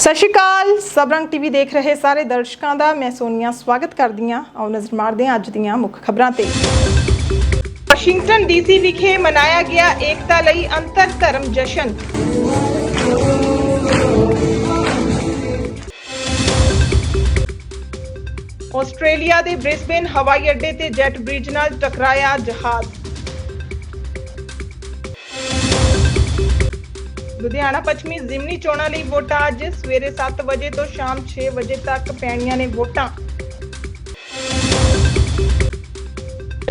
ਸਤਿ ਸ਼੍ਰੀ ਅਕਾਲ। ਸਬਰੰਗ ਟੀਵੀ ਦੇਖ ਰਹੇ ਸਾਰੇ ਦਰਸ਼ਕਾਂ ਦਾ ਮੈਂ ਸੋਨੀਆ, ਸਵਾਗਤ ਕਰਦੀ ਹਾਂ ਆਓ ਨਜ਼ਰ ਮਾਰਦੇ ਹਾਂ ਅੱਜ ਦੀਆਂ ਮੁੱਖ ਖਬਰਾਂ ਤੇ। ਵਾਸ਼ਿੰਗਟਨ ਡੀਸੀ ਵਿਖੇ ਮਨਾਇਆ ਗਿਆ ਏਕਤਾ ਲਈ ਅੰਤਰ ਧਰਮ ਜਸ਼ਨ। ਆਸਟ੍ਰੇਲੀਆ ਦੇ ਬ੍ਰਿਸਬੇਨ ਹਵਾਈ ਅੱਡੇ ਤੇ ਜੈਟ ਬ੍ਰਿਜ ਨਾਲ ਟਕਰਾਇਆ ਜਹਾਜ਼। ਲੁਧਿਆਣਾ ਪੱਛਮੀ ਜ਼ਿਮਨੀ ਚੋਣਾਂ ਲਈ ਵੋਟਾਂ ਅੱਜ ਸਵੇਰੇ 7 ਵਜੇ ਤੋਂ ਸ਼ਾਮ 6 ਵਜੇ ਤੱਕ ਪੈਣੀਆਂ ਨੇ ਵੋਟਾਂ।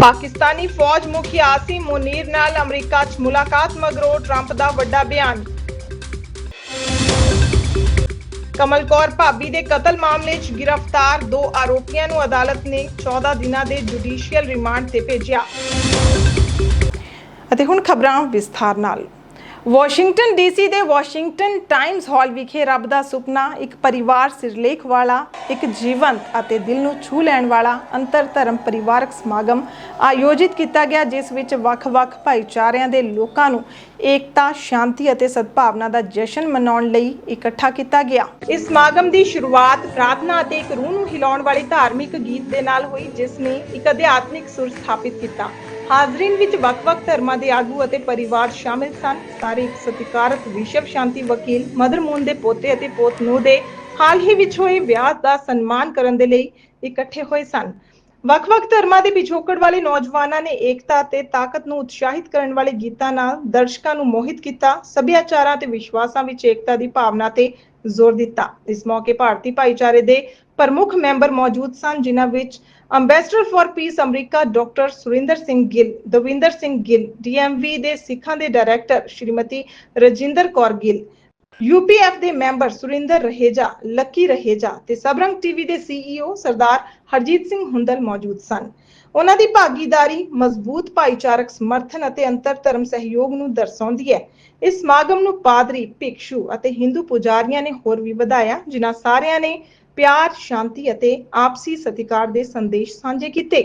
ਪਾਕਿਸਤਾਨੀ ਫੌਜ ਮੁਖੀ ਆਸਿਮ ਮੁਨੀਰ ਨਾਲ ਅਮਰੀਕਾ 'ਚ ਮੁਲਾਕਾਤ ਮਗਰੋਂ ਟਰੰਪ ਦਾ ਵੱਡਾ ਬਿਆਨ। ਕਮਲ ਕੌਰ ਭਾਬੀ ਦੇ ਕਤਲ ਮਾਮਲੇ 'ਚ ਗ੍ਰਿਫਤਾਰ ਦੋ ਆਰੋਪੀਆਂ ਨੂੰ ਅਦਾਲਤ ਨੇ 14 ਦਿਨਾਂ ਦੇ ਜੁਡੀਸ਼ੀਅਲ ਰਿਮਾਂਡ ਤੇ ਭੇਜਿਆ। ਅਤੇ ਹੁਣ ਖਬਰਾਂ ਵਿਸਥਾਰ ਨਾਲ। ਵਾਸ਼ਿੰਗਟਨ ਡੀਸੀ ਦੇ ਵਾਸ਼ਿੰਗਟਨ ਟਾਈਮਜ਼ ਹਾਲ ਵਿਖੇ ਰੱਬ ਦਾ ਸੁਪਨਾ, ਇੱਕ ਪਰਿਵਾਰ ਸਿਰਲੇਖ ਵਾਲਾ, ਇੱਕ ਜੀਵੰਤ ਅਤੇ ਦਿਲ ਨੂੰ ਛੂ ਲੈਣ ਵਾਲਾ ਅੰਤਰ ਧਰਮ ਪਰਿਵਾਰਕ ਸਮਾਗਮ ਆਯੋਜਿਤ ਕੀਤਾ ਗਿਆ, ਜਿਸ ਵਿੱਚ ਵੱਖ-ਵੱਖ ਭਾਈਚਾਰਿਆਂ ਦੇ ਲੋਕਾਂ ਨੂੰ ਏਕਤਾ, ਸ਼ਾਂਤੀ ਅਤੇ ਸਦਭਾਵਨਾ ਦਾ ਜਸ਼ਨ ਮਨਾਉਣ ਲਈ ਇਕੱਠਾ ਕੀਤਾ ਗਿਆ। ਇਸ ਸਮਾਗਮ ਦੀ ਸ਼ੁਰੂਆਤ ਪ੍ਰਾਰਥਨਾ ਅਤੇ ਇੱਕ ਰੂਹ ਨੂੰ ਹਿਲਾਉਣ ਵਾਲੇ ਧਾਰਮਿਕ ਗੀਤ ਦੇ ਨਾਲ ਹੋਈ, ਜਿਸ ਨੇ ਇੱਕ ਅਧਿਆਤਮਿਕ ਸੁਰ ਸਥਾਪਿਤ ਕੀਤਾ। ਹਾਜ਼ਰੀਨ ਵਿੱਚ ਵੱਖ-ਵੱਖ ਧਰਮਾਂ ਦੇ ਆਗੂ ਅਤੇ ਪਰਿਵਾਰ ਸ਼ਾਮਿਲ ਸਨ। ਸਾਰੇ ਸਤਿਕਾਰਤ ਵਿਸ਼ਵ ਸ਼ਾਂਤੀ ਵਕੀਲ, ਮਦਰ ਮੂਨ ਦੇ ਪੋਤੇ ਅਤੇ ਪੋਤ ਨੂੰ ਦੇ ਹਾਲ ਹੀ ਵਿੱਚ ਹੋਏ ਵਿਆਹ ਦਾ ਸਨਮਾਨ ਕਰਨ ਦੇ ਲਈ ਇਕੱਠੇ ਹੋਏ ਸਨ। ਵੱਖ-ਵੱਖ ਧਰਮਾਂ ਦੇ ਪਿਛੋਕੜ ਵਾਲੇ ਨੌਜਵਾਨਾਂ ਨੇ ਏਕਤਾ ਅਤੇ ਤਾਕਤ ਨੂੰ ਉਤਸ਼ਾਹਿਤ ਕਰਨ ਵਾਲੇ ਗੀਤਾਂ ਨਾਲ ਦਰਸ਼ਕਾਂ ਨੂੰ ਮੋਹਿਤ ਕੀਤਾ, ਸੱਭਿਆਚਾਰਾਂ ਤੇ ਵਿਸ਼ਵਾਸਾਂ ਵਿੱਚ ਏਕਤਾ ਦੀ ਭਾਵਨਾ ਤੇ ਜ਼ੋਰ ਦਿੱਤਾ। ਇਸ ਮੌਕੇ ਭਾਰਤੀ ਭਾਈਚਾਰੇ ਦੇ ਪ੍ਰਮੁੱਖ ਮੈਂਬਰ ਮੌਜੂਦ ਸਨ, ਜਿਨ੍ਹਾਂ ਵਿੱਚ ambassador for peace America doctor Surinder Singh Gill Davinder Singh Gill DMV ਦੇ ਸਿੱਖਾਂ ਦੇ ਡਾਇਰੈਕਟਰ ਸ਼੍ਰੀਮਤੀ ਰਜਿੰਦਰ ਕੌਰ ਗਿੱਲ ਯੂਪੀਐਫ ਦੇ ਮੈਂਬਰ ਸੁਰਿੰਦਰ ਰਹੇਜਾ ਲੱਕੀ ਰਹੇਜਾ ਤੇ ਸਬਰੰਗ ਟੀਵੀ ਦੇ ਸੀਈਓ ਸਰਦਾਰ ਹਰਜੀਤ ਸਿੰਘ ਹੁੰਦਲ ਮੌਜੂਦ ਸਨ। ਉਹਨਾਂ ਦੀ ਭਾਗੀਦਾਰੀ ਮਜ਼ਬੂਤ ਭਾਈਚਾਰਕ ਸਮਰਥਨ ਅਤੇ ਅੰਤਰ ਧਰਮ ਸਹਿਯੋਗ ਨੂੰ ਦਰਸਾਉਂਦੀ ਹੈ। ਇਸ ਸਮਾਗਮ ਨੂੰ ਪਾਦਰੀ, ਭਿਕਸ਼ੂ ਅਤੇ ਹਿੰਦੂ ਪੁਜਾਰੀਆਂ ਨੇ ਹੋਰ ਵੀ ਵਧਾਇਆ, ਜਿਨ੍ਹਾਂ ਸਾਰਿਆਂ ਨੇ ਪਿਆਰ, ਸ਼ਾਂਤੀ ਅਤੇ ਆਪਸੀ ਸਤਿਕਾਰ ਦੇ ਸੰਦੇਸ਼ ਸਾਂਝੇ ਕੀਤੇ।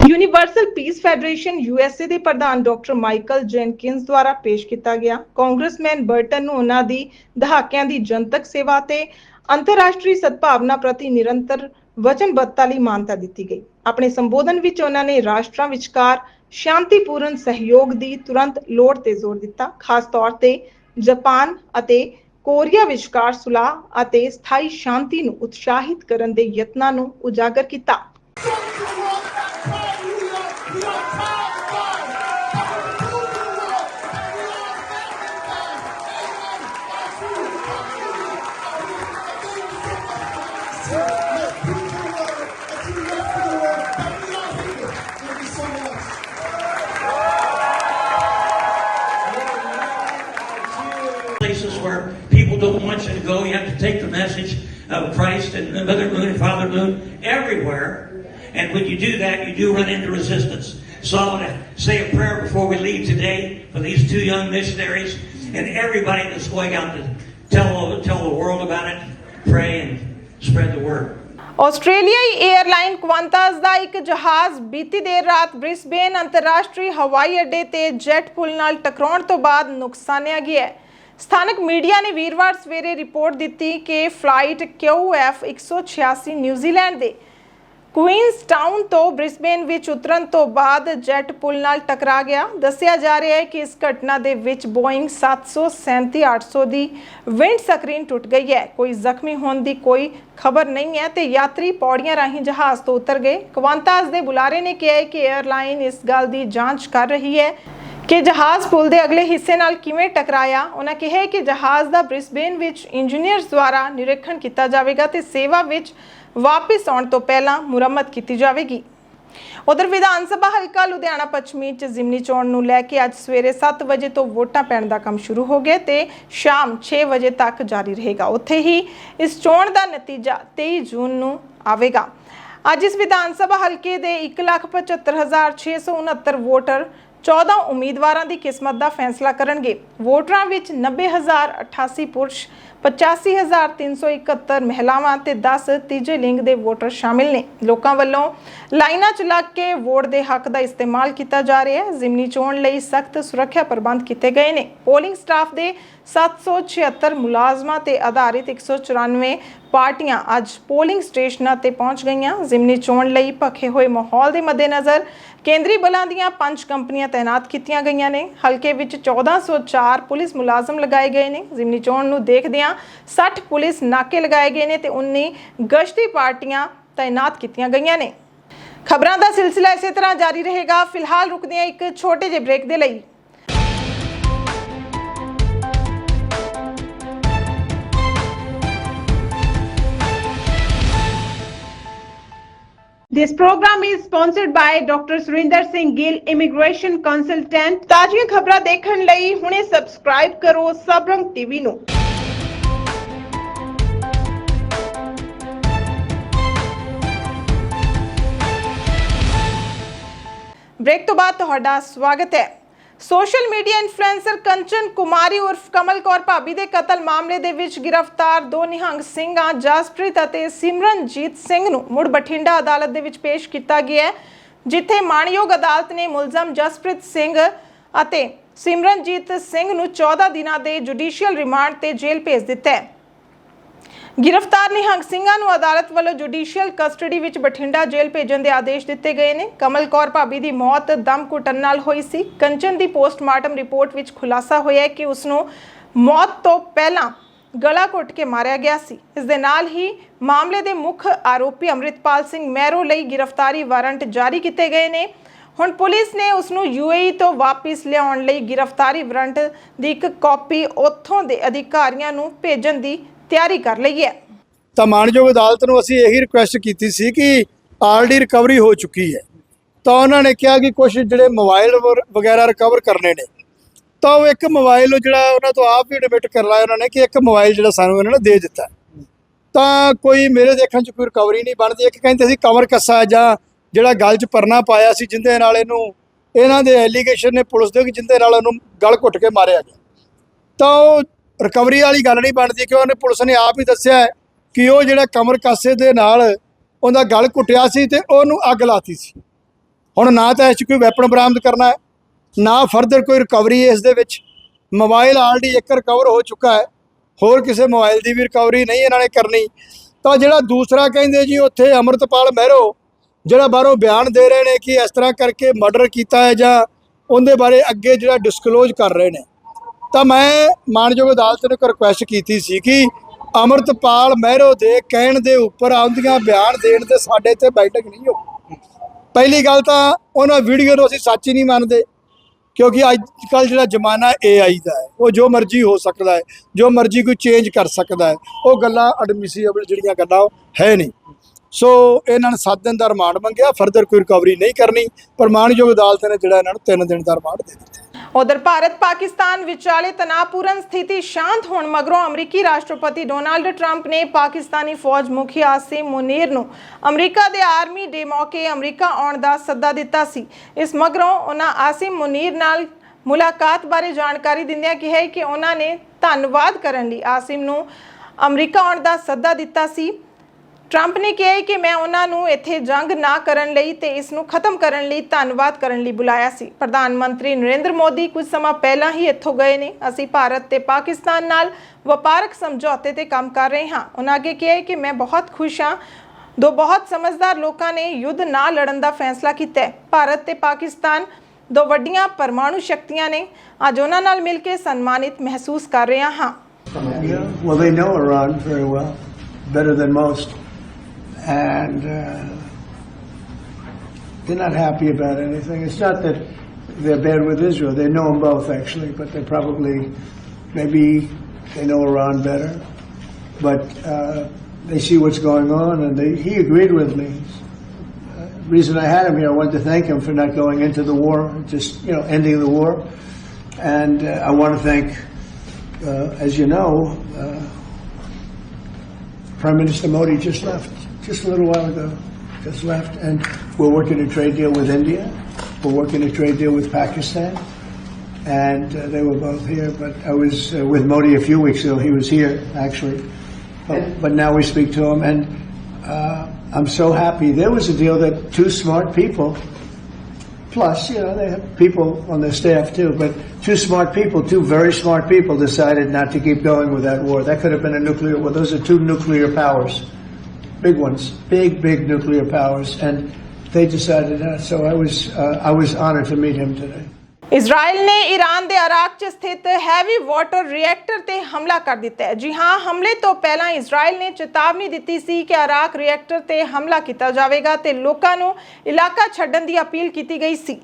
ਯੂਨੀਵਰਸਲ ਪੀਸ ਫੈਡਰੇਸ਼ਨ ਯੂਐਸਏ ਦੇ ਪ੍ਰਧਾਨ ਡਾਕਟਰ ਮਾਈਕਲ ਜੈਨਕਿੰਸ ਦੁਆਰਾ ਪੇਸ਼ ਕੀਤਾ ਗਿਆ। ਕਾਂਗਰਸਮੈਨ ਬਰਟਨ ਨੂੰ ਉਹਨਾਂ ਦੀ ਦਹਾਕਿਆਂ ਦੀ ਜਨਤਕ ਸੇਵਾ ਤੇ ਅੰਤਰਰਾਸ਼ਟਰੀ ਸਦਭਾਵਨਾ ਪ੍ਰਤੀ ਨਿਰੰਤਰ ਵਚਨਬੱਧਤਾ ਲਈ ਮਾਨਤਾ ਦਿੱਤੀ ਗਈ। ਆਪਣੇ ਸੰਬੋਧਨ ਵਿੱਚ ਉਹਨਾਂ ਨੇ ਰਾਸ਼ਟਰਾਂ ਵਿਚਕਾਰ ਸ਼ਾਂਤੀਪੂਰਨ ਸਹਿਯੋਗ ਦੀ ਤੁਰੰਤ ਲੋੜ ਤੇ ਜ਼ੋਰ ਦਿੱਤਾ। ਖਾਸ ਤੌਰ ਤੇ ਜਾਪਾਨ ਅਤੇ ਕੋਰੀਆ ਵਿਚਕਾਰ ਸੁਲਾਹ ਅਤੇ ਸਥਾਈ ਸ਼ਾਂਤੀ ਨੂੰ ਉਤਸ਼ਾਹਿਤ ਕਰਨ ਦੇ ਯਤਨਾਂ ਨੂੰ ਉਜਾਗਰ ਕੀਤਾ। places of Christ and the Mother Moon and Father Moon everywhere. And when you do that, you do run into resistance. So I want to say a prayer before we leave today for these two young missionaries and everybody that's going out to tell, tell the world about it. Pray and spread the word. ऑस्ट्रेलियाई airline Qantas' ਦਾ ਇੱਕ ਜਹਾਜ਼ ਬੀਤੀ ਦੇਰ ਰਾਤ Brisbane ਅੰਤਰਰਾਸ਼ਟਰੀ ਹਵਾਈ ਅੱਡੇ ਤੇ ਜੈਟ ਪੁਲ ਨਾਲ ਟਕਰਾਉਣ ਤੋਂ ਬਾਅਦ ਨੁਕਸਾਨਿਆ ਗਿਆ ਹੈ ਸਥਾਨਕ ਮੀਡੀਆ ਨੇ ਵੀਰਵਾਰ ਸਵੇਰੇ ਰਿਪੋਰਟ ਦਿੱਤੀ ਕਿ ਫਲਾਈਟ QF 186 ਨਿਊਜ਼ੀਲੈਂਡ ਦੇ ਕੁਈਨਸਟਾਊਨ ਤੋਂ ਬ੍ਰਿਸਬੇਨ ਵਿੱਚ ਉਤਰਨ ਤੋਂ ਬਾਅਦ ਜੈਟ ਪੁਲ ਨਾਲ ਟਕਰਾ ਗਿਆ। ਦੱਸਿਆ ਜਾ ਰਿਹਾ ਹੈ ਕਿ ਇਸ ਘਟਨਾ ਦੇ ਵਿੱਚ ਬੋਇੰਗ 737-800 ਦੀ ਵਿੰਡ ਸਕਰੀਨ ਟੁੱਟ ਗਈ ਹੈ। ਕੋਈ ਜ਼ਖਮੀ ਹੋਣ ਦੀ ਕੋਈ ਖਬਰ ਨਹੀਂ ਹੈ ਤੇ ਯਾਤਰੀ ਪੌੜੀਆਂ ਰਾਹੀਂ ਜਹਾਜ਼ ਤੋਂ ਉਤਰ ਗਏ। ਕਵਾਂਤਾਸ ਦੇ ਬੁਲਾਰੇ ਨੇ ਕਿਹਾ ਹੈ ਕਿ 에ਅਰਲਾਈਨ ਇਸ ਗੱਲ ਦੀ ਜਾਂਚ ਕਰ ਰਹੀ ਹੈ। ਕਿ ਜਹਾਜ਼ ਪੁਲ ਦੇ ਅਗਲੇ ਹਿੱਸੇ ਨਾਲ ਕਿਵੇਂ ਟਕਰਾਇਆ? ਉਹਨਾਂ ਕਿਹਾ ਕਿ ਜਹਾਜ਼ ਦਾ ਬ੍ਰਿਸਬੇਨ ਵਿੱਚ ਇੰਜੀਨੀਅਰਸ ਦੁਆਰਾ ਨਿਰੀਖਣ ਕੀਤਾ ਜਾਵੇਗਾ ਤੇ ਸੇਵਾ ਵਿੱਚ ਵਾਪਸ ਆਉਣ ਤੋਂ ਪਹਿਲਾਂ ਮੁਰੰਮਤ ਕੀਤੀ ਜਾਵੇਗੀ। ਉਧਰ ਵਿਧਾਨ ਸਭਾ ਹਲਕਾ ਲੁਧਿਆਣਾ ਪੱਛਮੀ ਚ ਜ਼ਿਮਨੀ ਚੋਣ ਨੂੰ ਲੈ ਕੇ ਅੱਜ ਸਵੇਰੇ 7 ਵਜੇ ਤੋਂ ਵੋਟਾਂ ਪੈਣ ਦਾ ਕੰਮ ਸ਼ੁਰੂ ਹੋ ਗਿਆ ਤੇ ਸ਼ਾਮ 6 ਵਜੇ ਤੱਕ ਜਾਰੀ ਰਹੇਗਾ। ਉੱਥੇ ਹੀ ਇਸ ਚੋਣ ਦਾ ਨਤੀਜਾ 23 ਜੂਨ ਨੂੰ ਆਵੇਗਾ। ਅੱਜ ਇਸ ਵਿਧਾਨ ਸਭਾ ਹਲਕੇ ਦੇ 175669 ਵੋਟਰ 14 ਉਮੀਦਵਾਰਾਂ ਦੀ ਕਿਸਮਤ ਦਾ ਫੈਸਲਾ ਕਰਨਗੇ। ਵੋਟਰਾਂ ਵਿੱਚ 90088 ਪੁਰਸ਼ 85371 ਮਹਿਲਾਵਾਂ ਤੇ 10 ਤੀਜੇ ਲਿੰਗ ਦੇ ਵੋਟਰ ਸ਼ਾਮਿਲ ਨੇ। ਲੋਕਾਂ ਵੱਲੋਂ ਲਾਈਨਾਂ 'ਚ ਲੱਗ ਕੇ ਵੋਟ ਦੇ ਹੱਕ ਦਾ ਇਸਤੇਮਾਲ ਕੀਤਾ ਜਾ ਰਿਹਾ ਹੈ। ਜ਼ਿਮਨੀ ਚੋਣ ਲਈ ਸਖਤ ਸੁਰੱਖਿਆ ਪ੍ਰਬੰਧ ਕੀਤੇ ਗਏ ਨੇ। ਪੋਲਿੰਗ ਸਟਾਫ ਦੇ 776 ਮੁਲਾਜ਼ਮਾਂ ਤੇ ਆਧਾਰਿਤ 194 ਪਾਰਟੀਆਂ ਅੱਜ ਪੋਲਿੰਗ ਸਟੇਸ਼ਨਾਂ ਤੇ ਪਹੁੰਚ ਗਈਆਂ। ਜ਼ਿਮਨੀ ਚੋਣ ਲਈ ਭਖੇ ਹੋਏ ਮਾਹੌਲ ਦੇ ਮੱਦੇਨਜ਼ਰ ਕੇਂਦਰੀ ਬਲਾਂ ਦੀਆਂ ਪੰਜ ਕੰਪਨੀਆਂ ਤਾਇਨਾਤ ਕੀਤੀਆਂ ਗਈਆਂ ਨੇ। ਹਲਕੇ ਵਿੱਚ 1404 ਪੁਲਿਸ ਮੁਲਾਜ਼ਮ ਲਗਾਏ ਗਏ ਨੇ। ਜ਼ਿਮਨੀ ਚੋਣ ਨੂੰ ਦੇਖਦਿਆਂ 60 ਪੁਲਿਸ ਨਾਕੇ ਲਗਾਏ ਗਏ ਨੇ ਤੇ 19 ਗਸ਼ਤੀ ਪਾਰਟੀਆਂ ਤਾਇਨਾਤ ਕੀਤੀਆਂ ਗਈਆਂ ਨੇ ਖਬਰਾਂ ਦਾ ਸਿਲਸਿਲਾ ਇਸੇ ਤਰ੍ਹਾਂ ਜਾਰੀ ਰਹੇਗਾ ਫਿਲਹਾਲ ਰੁਕਦੇ ਹਾਂ ਇੱਕ ਛੋਟੇ ਜਿਹੇ ਬ੍ਰੇਕ ਦੇ ਲਈ This program is sponsored by Dr. Surinder Singh Gill Immigration Consultant. ਤਾਜ਼ੀਆਂ ਖਬਰਾਂ ਦੇਖਣ ਲਈ ਹੁਣੇ ਸਬਸਕ੍ਰਾਈਬ ਕਰੋ ਸਬਰੰਗ ਟੀਵੀ ਨੂੰ। ਬ੍ਰੇਕ ਤੋਂ ਬਾਅਦ ਤੁਹਾਡਾ ਸਵਾਗਤ ਹੈ। Social media influencer Kanchan Kumari ਉਰਫ ਕਮਲ ਕੌਰ ਭਾਬੀ ਦੇ ਕਤਲ ਮਾਮਲੇ ਦੇ ਵਿੱਚ ਗ੍ਰਿਫਤਾਰ ਦੋ ਨਿਹੰਗ ਸਿੰਘਾਂ, ਜਸਪ੍ਰੀਤ ਅਤੇ ਸਿਮਰਨਜੀਤ ਸਿੰਘ ਨੂੰ ਮੁੜ ਬਠਿੰਡਾ ਅਦਾਲਤ ਦੇ ਵਿੱਚ ਪੇਸ਼ ਕੀਤਾ ਗਿਆ ਹੈ, ਜਿੱਥੇ ਮਾਣਯੋਗ ਅਦਾਲਤ ਨੇ ਮੁਲਜ਼ਮ ਜਸਪ੍ਰੀਤ ਸਿੰਘ ਅਤੇ ਸਿਮਰਨਜੀਤ ਸਿੰਘ ਨੂੰ 14 ਦਿਨਾਂ ਦੇ ਜੁਡੀਸ਼ੀਅਲ ਰਿਮਾਂਡ ਤੇ ਜੇਲ੍ਹ ਭੇਜ ਦਿੱਤਾ ਹੈ। ਗ੍ਰਿਫਤਾਰ ਨਿਹੰਗ ਸਿੰਘਾਂ ਨੂੰ ਅਦਾਲਤ ਵੱਲੋਂ ਜੁਡੀਸ਼ੀਅਲ ਕਸਟਡੀ ਵਿੱਚ ਬਠਿੰਡਾ ਜੇਲ੍ਹ ਭੇਜਣ ਦੇ ਆਦੇਸ਼ ਦਿੱਤੇ ਗਏ ਨੇ। ਕਮਲ ਕੌਰ ਭਾਬੀ ਦੀ ਮੌਤ ਦਮ ਘੁੱਟਣ ਨਾਲ ਹੋਈ ਸੀ। ਕੰਚਨ ਦੀ ਪੋਸਟਮਾਰਟਮ ਰਿਪੋਰਟ ਵਿੱਚ ਖੁਲਾਸਾ ਹੋਇਆ ਹੈ ਕਿ ਉਸ ਨੂੰ ਮੌਤ ਤੋਂ ਪਹਿਲਾਂ ਗਲਾ ਘੁੱਟ ਕੇ ਮਾਰਿਆ ਗਿਆ ਸੀ। ਇਸ ਦੇ ਨਾਲ ਹੀ ਮਾਮਲੇ ਦੇ ਮੁੱਖ ਆਰੋਪੀ ਅੰਮ੍ਰਿਤਪਾਲ ਸਿੰਘ ਮਹਿਰੋ ਲਈ ਗ੍ਰਿਫਤਾਰੀ ਵਾਰੰਟ ਜਾਰੀ ਕੀਤੇ ਗਏ ਨੇ। ਹੁਣ ਪੁਲਿਸ ਨੇ ਉਸ ਨੂੰ ਯੂਏਈ ਤੋਂ ਵਾਪਸ ਲਿਆਉਣ ਲਈ ਗ੍ਰਿਫਤਾਰੀ ਵਾਰੰਟ ਦੀ ਇੱਕ ਕਾਪੀ ਉੱਥੋਂ ਦੇ ਅਧਿਕਾਰੀਆਂ ਨੂੰ ਭੇਜਣ ਦੀ ਤਿਆਰੀ ਕਰ ਲਈ ਹੈ ਤਾਂ ਮਾਣਯੋਗ ਅਦਾਲਤ ਨੂੰ ਅਸੀਂ ਇਹੀ ਰਿਕੁਐਸਟ ਕੀਤੀ ਸੀ ਕਿ ਆਲਰੇਡੀ ਰਿਕਵਰੀ ਹੋ ਚੁੱਕੀ ਹੈ। ਤਾਂ ਉਹਨਾਂ ਨੇ ਕਿਹਾ ਕਿ ਕੁਝ ਜਿਹੜੇ ਮੋਬਾਈਲ ਵਰ- ਵਗੈਰਾ ਰਿਕਵਰ ਕਰਨੇ ਨੇ। ਤਾਂ ਉਹ ਇੱਕ ਮੋਬਾਈਲ ਨੂੰ ਜਿਹੜਾ ਉਹਨਾਂ ਤੋਂ ਆਪ ਵੀ ਐਡਮਿਟ ਕਰ ਲਿਆ ਉਹਨਾਂ ਨੇ ਕਿ ਇੱਕ ਮੋਬਾਈਲ ਜਿਹੜਾ ਸਾਨੂੰ ਇਹਨਾਂ ਨੇ ਦੇ ਦਿੱਤਾ। ਤਾਂ ਕੋਈ ਮੇਰੇ ਦੇਖਣ ਚ ਕੋਈ ਰਿਕਵਰੀ ਨਹੀਂ ਬਣਦੀ। ਇੱਕ ਕਹਿੰਦੇ ਸੀ ਕਵਰ ਕੱਸਾ ਜਾਂ ਜਿਹੜਾ ਗਲ 'ਚ ਪਰਨਾ ਪਾਇਆ ਸੀ ਜਿੰਦੇ ਨਾਲ ਇਹਨੂੰ, ਇਹਨਾਂ ਦੇ ਐਲੀਗੇਸ਼ਨ ਨੇ ਪੁਲਿਸ ਦੇ ਕਿ ਜਿੰਦੇ ਨਾਲ ਉਹਨੂੰ ਗਲ ਘੁੱਟ ਕੇ ਮਾਰਿਆ ਗਿਆ। ਤਾਂ ਉਹ ਰਿਕਵਰੀ ਵਾਲੀ ਗੱਲ ਨਹੀਂ ਬਣਦੀ ਕਿਉਂ ਉਹਨੇ ਪੁਲਿਸ ਨੇ ਆਪ ਹੀ ਦੱਸਿਆ ਕਿ ਉਹ ਜਿਹੜਾ ਕਮਰ ਕਾਸੇ ਦੇ ਨਾਲ ਉਹਦਾ ਗਲ ਘੁੱਟਿਆ ਸੀ ਤੇ ਉਹਨੂੰ ਅੱਗ ਲਾਤੀ ਸੀ। ਹੁਣ ਨਾ ਤਾਂ ਇਸ 'ਚ ਕੋਈ ਵੈਪਨ ਬਰਾਮਦ ਕਰਨਾ ਹੈ, ਨਾ ਫਰਦਰ ਕੋਈ ਰਿਕਵਰੀ ਇਸ ਦੇ ਵਿੱਚ। ਮੋਬਾਈਲ ਆਲਰੇਡੀ ਇੱਕ ਰਿਕਵਰ ਹੋ ਚੁੱਕਾ ਹੈ, ਹੋਰ ਕਿਸੇ ਮੋਬਾਈਲ ਦੀ ਵੀ ਰਿਕਵਰੀ ਨਹੀਂ ਇਹਨਾਂ ਨੇ ਕਰਨੀ। ਤਾਂ ਜਿਹੜਾ ਦੂਸਰਾ ਕਹਿੰਦੇ ਜੀ, ਉੱਥੇ ਅਮਰਤਪਾਲ ਮਹਿਰੋ, ਜਿਹੜਾ ਬਾਹਰੋਂ ਬਿਆਨ ਦੇ ਰਹੇ ਨੇ ਕਿ ਇਸ ਤਰ੍ਹਾਂ ਕਰਕੇ ਮਰਡਰ ਕੀਤਾ ਹੈ ਜਾਂ ਉਹਦੇ ਬਾਰੇ ਅੱਗੇ ਜਿਹੜਾ ਡਿਸਕਲੋਜ਼ ਕਰ ਰਹੇ ਨੇ। ਤਾਂ ਮੈਂ ਮਾਨਯੋਗ ਅਦਾਲਤ ਨੂੰ ਇੱਕ ਰਿਕੁਐਸਟ ਕੀਤੀ ਸੀ ਕਿ ਅਮਰਤਪਾਲ ਮਹਿਰੋ ਦੇ ਕਹਿਣ ਦੇ ਉੱਪਰ ਆਉਂਦੀਆਂ ਬਿਆਨ ਦੇਣ ਤੇ ਸਾਡੇ ਇੱਥੇ ਬੈਠਕ ਨਹੀਂ ਹੋ। ਪਹਿਲੀ ਗੱਲ ਤਾਂ ਉਹਨਾਂ ਵੀਡੀਓ ਨੂੰ ਅਸੀਂ ਸੱਚ ਹੀ ਨਹੀਂ ਮੰਨਦੇ, ਕਿਉਂਕਿ ਅੱਜ ਕੱਲ ਜਿਹੜਾ ਜ਼ਮਾਨਾ AI ਦਾ ਹੈ, ਉਹ ਜੋ ਮਰਜ਼ੀ ਹੋ ਸਕਦਾ ਹੈ, ਜੋ ਮਰਜ਼ੀ ਕੋਈ ਚੇਂਜ ਕਰ ਸਕਦਾ ਹੈ, ਉਹ ਗੱਲਾਂ ਐਡਮਿਸਿਬਲ ਜਿਹੜੀਆਂ ਗੱਲਾਂ ਉਹ ਹੈ ਨਹੀਂ। ਸੋ ਇਹਨਾਂ ਨੇ 7 ਦਿਨ ਦਾ ਰਿਮਾਂਡ ਮੰਗਿਆ ਫਰਦਰ ਕੋਈ ਰਿਕਵਰੀ ਨਹੀਂ ਕਰਨੀ, ਪਰ ਮਾਣਯੋਗ ਅਦਾਲਤ ਨੇ ਜਿਹੜਾ ਇਹਨਾਂ ਨੂੰ 3 ਦਿਨ ਦਾ ਰਿਮਾਂਡ ਦੇ ਦਿੱਤਾ। ਉਧਰ ਭਾਰਤ ਪਾਕਿਸਤਾਨ ਵਿਚਾਲੇ ਤਣਾਅਪੂਰਨ ਸਥਿਤੀ ਸ਼ਾਂਤ ਹੋਣ ਮਗਰੋਂ ਅਮਰੀਕੀ ਰਾਸ਼ਟਰਪਤੀ ਡੋਨਾਲਡ ਟਰੰਪ ਨੇ ਪਾਕਿਸਤਾਨੀ ਫੌਜ ਮੁਖੀ ਆਸਿਮ ਮੁਨੀਰ ਨੂੰ ਅਮਰੀਕਾ ਦੇ ਆਰਮੀ ਡੇ ਮੌਕੇ ਅਮਰੀਕਾ ਆਉਣ ਦਾ ਸੱਦਾ ਦਿੱਤਾ ਸੀ। ਇਸ ਮਗਰੋਂ ਉਹਨਾਂ ਆਸਿਮ ਮੁਨੀਰ ਨਾਲ ਮੁਲਾਕਾਤ ਬਾਰੇ ਜਾਣਕਾਰੀ ਦਿੰਦਿਆਂ ਕਿਹਾ ਕਿ ਉਹਨਾਂ ਨੇ ਧੰਨਵਾਦ ਕਰਨ ਲਈ ਆਸਿਮ ਨੂੰ ਅਮਰੀਕਾ ਆਉਣ ਦਾ ਸੱਦਾ ਦਿੱਤਾ ਸੀ। ਟਰੰਪ ਨੇ ਕਿਹਾ ਕਿ ਮੈਂ ਉਹਨਾਂ ਨੂੰ ਇੱਥੇ ਜੰਗ ਨਾ ਕਰਨ ਲਈ ਤੇ ਇਸ ਨੂੰ ਖਤਮ ਕਰਨ ਲਈ ਧੰਨਵਾਦ ਕਰਨ ਲਈ ਬੁਲਾਇਆ ਸੀ। ਪ੍ਰਧਾਨ ਮੰਤਰੀ ਨਰਿੰਦਰ ਮੋਦੀ ਕੁਝ ਸਮਾਂ ਪਹਿਲਾਂ ਹੀ ਇੱਥੋਂ ਗਏ ਨੇ। ਅਸੀਂ ਭਾਰਤ ਤੇ ਪਾਕਿਸਤਾਨ ਨਾਲ ਵਪਾਰਕ ਸਮਝੌਤੇ ਤੇ ਕੰਮ ਕਰ ਰਹੇ ਹਾਂ। ਉਹਨਾਂ ਅੱਗੇ ਕਿਹਾ ਕਿ ਮੈਂ ਬਹੁਤ ਖੁਸ਼ ਹਾਂ। ਦੋ ਬਹੁਤ ਸਮਝਦਾਰ ਲੋਕਾਂ ਨੇ ਯੁੱਧ ਨਾ ਲੜਨ ਦਾ ਫੈਸਲਾ ਕੀਤਾ ਹੈ। ਭਾਰਤ ਤੇ ਪਾਕਿਸਤਾਨ ਦੋ ਵੱਡੀਆਂ ਪਰਮਾਣੂ ਸ਼ਕਤੀਆਂ ਨੇ। ਅੱਜ ਉਹਨਾਂ ਨਾਲ ਮਿਲ ਕੇ ਸਨਮਾਨਿਤ ਮਹਿਸੂਸ ਕਰ ਰਿਹਾ ਹਾਂ। Well, they know Iran very well, better than most, and uh, they're not happy about anything. It's not that they're bad with Israel; they know them both actually, but they probably, maybe, they know Iran better, but uh, they see what's going on, and they, he agreed with me. Uh, reason I had him here, I wanted to thank him for not going into the war, just you know, ending the war, and uh, I want to thank uh, as you know, uh, Prime Minister Modi just left, just a little while ago, just left, and we're working a trade deal with India. We're working a trade deal with Pakistan. and uh, they were both here. But I was uh, with Modi a few weeks ago. He was here actually, but, but now we speak to him, and uh, I'm so happy. There was a deal that two smart people, plus you know they have people on their staff too, but two smart people, two very smart people, decided not to keep going with that war. That could have been a nuclear war. Those are two nuclear powers, big ones, big big nuclear powers, and they decided not. So I was uh, I was honored to meet him today. Israel ਨੇ Iran ਦੇ Arak 'ਚ ਸਥਿਤ heavy water reactor ਤੇ ਹਮਲਾ ਕਰ ਦਿੱਤਾ ਹੈ ਜੀ ਹਾਂ ਹਮਲੇ ਤੋਂ ਪਹਿਲਾਂ ਇਜ਼ਰਾਈਲ ਨੇ ਚੇਤਾਵਨੀ ਦਿੱਤੀ ਸੀ ਕਿ ਅਰਾਕ ਰਿਐਕਟਰ ਤੇ ਹਮਲਾ ਕੀਤਾ ਜਾਵੇਗਾ ਤੇ ਲੋਕਾਂ ਨੂੰ ਇਲਾਕਾ ਛੱਡਣ ਦੀ ਅਪੀਲ ਕੀਤੀ ਗਈ ਸੀ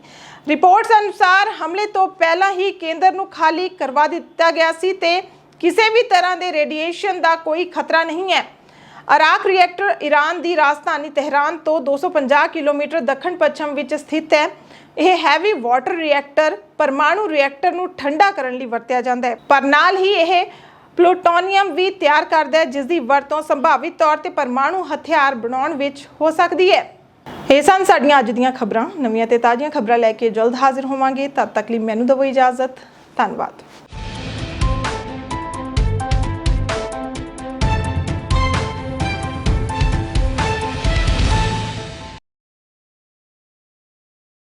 ਰਿਪੋਰਟਸ ਅਨੁਸਾਰ ਹਮਲੇ ਤੋਂ ਪਹਿਲਾਂ ਹੀ ਕੇਂਦਰ ਨੂੰ ਖਾਲੀ ਕਰਵਾ ਦਿੱਤਾ ਗਿਆ ਸੀ ਤੇ ਕਿਸੇ ਵੀ ਤਰ੍ਹਾਂ ਦੇ ਰੇਡੀਏਸ਼ਨ ਦਾ ਕੋਈ ਖਤਰਾ ਨਹੀਂ ਹੈ ਅਰਾਕ ਰਿਐਕਟਰ ਈਰਾਨ ਦੀ ਰਾਜਧਾਨੀ ਤਹਿਰਾਨ ਤੋਂ 250 ਕਿਲੋਮੀਟਰ ਦੱਖਣ ਪੱਛਮ ਵਿੱਚ ਸਥਿਤ ਹੈ। ਇਹ ਹੈਵੀ ਵਾਟਰ ਰਿਐਕਟਰ ਪਰਮਾਣੂ ਰਿਐਕਟਰ ਨੂੰ ਠੰਡਾ ਕਰਨ ਲਈ ਵਰਤਿਆ ਜਾਂਦਾ ਹੈ। ਪਰ ਨਾਲ ਹੀ ਇਹ ਪਲੂਟੋਨੀਅਮ ਵੀ ਤਿਆਰ ਕਰਦਾ ਹੈ ਜਿਸ ਦੀ ਵਰਤੋਂ ਸੰਭਾਵਿਤ ਤੌਰ ਤੇ ਪਰਮਾਣੂ ਹਥਿਆਰ ਬਣਾਉਣ ਵਿੱਚ ਹੋ ਸਕਦੀ ਹੈ। ਇਹ ਸਨ ਸਾਡੀਆਂ ਅੱਜ ਦੀਆਂ ਖਬਰਾਂ। ਨਵੀਆਂ ਤੇ ਤਾਜ਼ੀਆਂ ਖਬਰਾਂ ਲੈ ਕੇ ਜਲਦ ਹਾਜ਼ਰ ਹੋਵਾਂਗੇ। ਤਦ ਤੱਕ ਲਈ ਮੈਨੂੰ ਦਿਓ ਇਜਾਜ਼ਤ। ਧੰਨਵਾਦ।